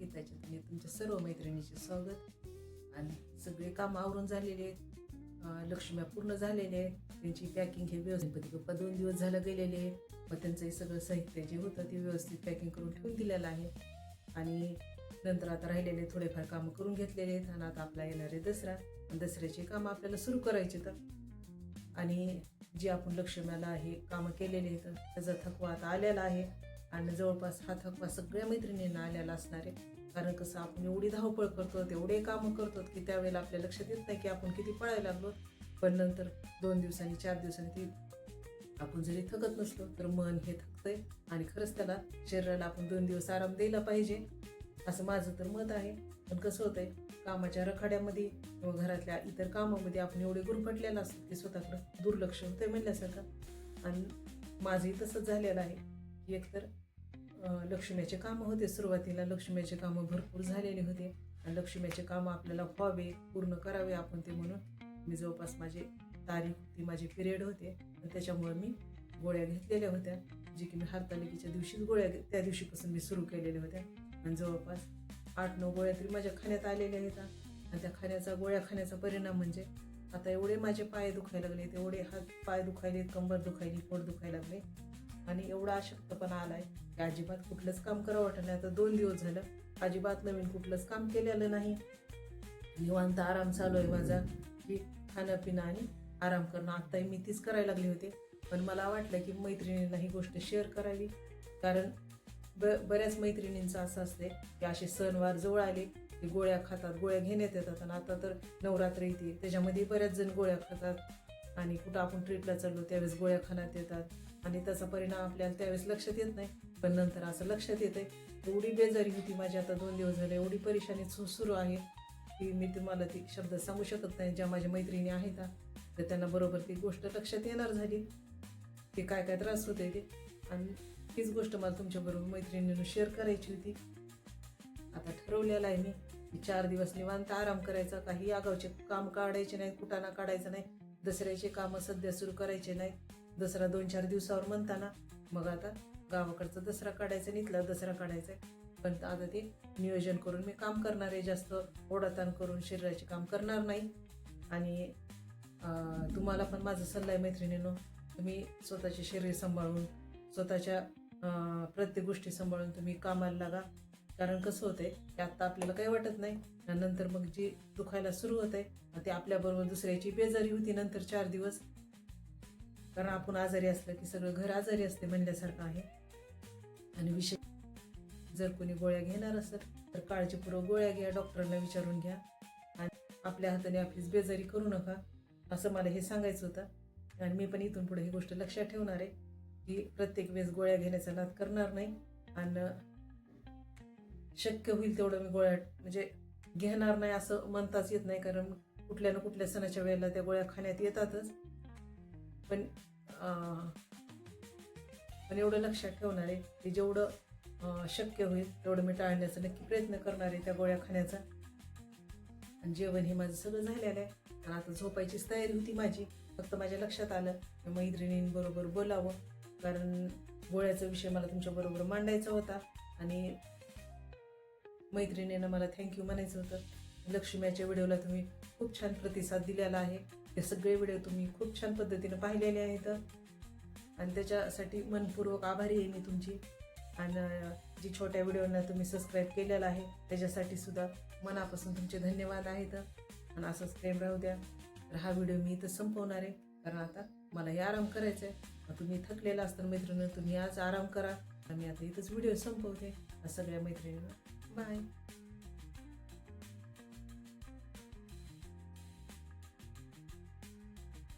त्याच्यात मी तुमच्या सर्व मैत्रिणीचे स्वागत. आणि सगळे कामं आवरून झालेले आहेत. लक्ष्म्या पूर्ण झालेले आहेत. त्यांची पॅकिंग हे व्यवस्थित गप्पा दोन दिवस झालं गेलेले आहेत. मग त्यांचं हे सगळं साहित्य जे होतं ते व्यवस्थित पॅकिंग करून ठेवून दिलेलं आहे. आणि नंतर आता राहिलेले थोडेफार कामं करून घेतलेले आहेत. आणि आता आपला येणारे दसरा. आणि दसऱ्याचे कामं आपल्याला सुरू करायचे तर. आणि जे आपण लक्ष्म्याला हे कामं केलेले आहेत त्याचा थकवा आता आलेला आहे. आणि जवळपास हा थकवा सगळ्या मैत्रिणींना आलेला असणार आहे. कारण कसं आपण एवढी धावपळ करतो एवढे कामं करतो की त्यावेळेला आपल्या लक्षात येत नाही की आपण किती पळायला लागलो. पण नंतर दोन दिवसांनी चार दिवसांनी ती आपण जरी थकत नसलो तर मन हे थकतंय आणि खरंच त्याला शरीराला आपण दोन दिवस आराम द्यायला पाहिजे. असं माझं तर मत आहे. पण कसं होतंय कामाच्या रखाड्यामध्ये किंवा घरातल्या इतर कामामध्ये आपण एवढे गुरफटलेलं असतो की स्वतःकडं दुर्लक्ष होतंय म्हणल्यासारखं. आणि माझंही तसंच झालेलं आहे. की एकतर लक्ष्म्याचे लक्ष्मीचे कामं होते सुरुवातीला. लक्ष्मीचे कामं भरपूर झालेले होते. आणि लक्ष्मीचे कामं आपल्याला व्हावे पूर्ण करावे आपण ते म्हणून. मी जवळपास माझे तारीख ती माझे पिरियड होते. आणि त्याच्यामुळे मी गोळ्या घेतलेल्या होत्या. जे की मी हरतालिकेच्या दिवशीच गोळ्या घे- त्या दिवशीपासून मी सुरू केलेल्या होत्या. आणि जवळपास आठ नऊ गोळ्या तरी माझ्या खाण्यात आलेल्या होत्या. आणि त्या खाण्याचा गोळ्या खाण्याचा परिणाम म्हणजे आता एवढे माझे पाय दुखायला लागले एवढे हात पाय दुखायले कंबर दुखायली पोट दुखायला लागले. आणि एवढा अशक्तपणा आलाय की अजिबात कुठलंच काम करावं वाटत नाही. आता दोन दिवस झालं. अजिबात नवीन कुठलंच काम केलेलं नाही. निवांत आराम चालू आहे माझा की खाणं पिणं आणि आराम करणं. आत्ताही मी तीच करायला लागली होती. पण मला वाटलं की मैत्रिणींना ही गोष्ट शेअर करावी. कारण ब बऱ्याच मैत्रिणींचं असं असते की असे सणवार जवळ आले की गोळ्या खातात गोळ्या घेण्यात येतात. आणि आता तर नवरात्र येते. त्याच्यामध्ये बऱ्याच जण गोळ्या खातात. आणि कुठं आपण ट्रीपला चाललो त्यावेळेस गोळ्या खाण्यात येतात. आणि त्याचा परिणाम आपल्याला त्यावेळेस लक्षात येत नाही पण नंतर असं लक्षात येते एवढी बेजारी होती माझी आता दोन दिवस झाले. एवढी परेशानी सु- सुरू आहे की मी तुम्हाला ती शब्द सांगू शकत नाही. ज्या माझ्या मैत्रिणी आहेत तर त्यांना बरोबर ती गोष्ट लक्षात येणार झाली. की काय काय त्रास होते ते. आणि तीच गोष्ट मला तुमच्याबरोबर मैत्रिणीनं शेअर करायची होती. आता ठरवलेलं आहे मी की चार दिवस निवांत आराम करायचा काही आगावचे काम काढायचे नाही कुटाणा काढायचा नाही दसऱ्याचे कामं सध्या सुरू करायचे नाही. दसरा दोन चार दिवसावर म्हणताना. मग आता गावाकडचा दसरा काढायचा निघला दसरा काढायचा आहे पण आता ते नियोजन करून मी काम करणार आहे जास्त. ओढाताण करून शरीराचे काम करणार नाही. आणि तुम्हाला पण माझा सल्ला आहे मैत्रिणीनो तुम्ही स्वतःचे शरीर सांभाळून स्वतःच्या प्रत्येक गोष्टी सांभाळून तुम्ही कामाला लागा. कारण कसं होतंय की आत्ता आपल्याला काही वाटत नाही. आणि नंतर मग जी दुखायला सुरू होत आहे ते आपल्याबरोबर दुसऱ्याची बेजारी होती नंतर चार दिवस. कारण आपण आजारी असलं की सगळं घर आजारी असते म्हणल्यासारखं आहे. आणि विशेष जर कोणी गोळ्या घेणार असेल तर काळजीपूर्वक गोळ्या घ्या डॉक्टरांना विचारून घ्या. आणि आपल्या हाताने आपलीच बेजारी करू नका असं मला हे सांगायचं होतं. आणि मी पण इथून पुढे ही गोष्ट लक्षात ठेवणार आहे की प्रत्येक वेळेस गोळ्या घेण्याचा नाद करणार नाही. आणि शक्य होईल तेवढं मी गोळ्या म्हणजे घेणार नाही असं म्हणताच येत नाही कारण कुठल्या ना कुठल्या सणाच्या वेळेला त्या गोळ्या खाण्यात येतातच. पण पण एवढं लक्षात ठेवणार आहे की जेवढं शक्य होईल तेवढं मी टाळण्याचा नक्की प्रयत्न करणार आहे त्या गोळ्या खाण्याचा. आणि जेवण हे माझं सगळं झालेलं आहे. आणि आता झोपायचीच तयारी होती माझी. फक्त माझ्या लक्षात आलं मैत्रिणींबरोबर बोलावं. कारण गोळ्याचा विषय मला तुमच्याबरोबर मांडायचा होता. आणि मैत्रिणीनं मला थँक्यू म्हणायचं होतं. लक्ष्मीच्या व्हिडिओला तुम्ही खूप छान प्रतिसाद दिलेला आहे. हे सगळे व्हिडिओ तुम्ही खूप छान पद्धतीनं पाहिलेले आहेत. आणि त्याच्यासाठी मनपूर्वक आभारी आहे मी तुमची. आणि जी छोट्या व्हिडिओना तुम्ही सबस्क्राईब केलेला आहे त्याच्यासाठी सुद्धा मनापासून तुमचे धन्यवाद आहेत. आणि असंच प्रेम राहू द्या. तर हा व्हिडिओ मी इथं संपवणार आहे. कारण आता मला हे आराम करायचा आहे तुम्ही थकलेला असताना मैत्रिणी तुम्ही आज आराम करा. आणि मी आता इथंच व्हिडिओ संपवते. सगळ्या मैत्रिणींना. बाय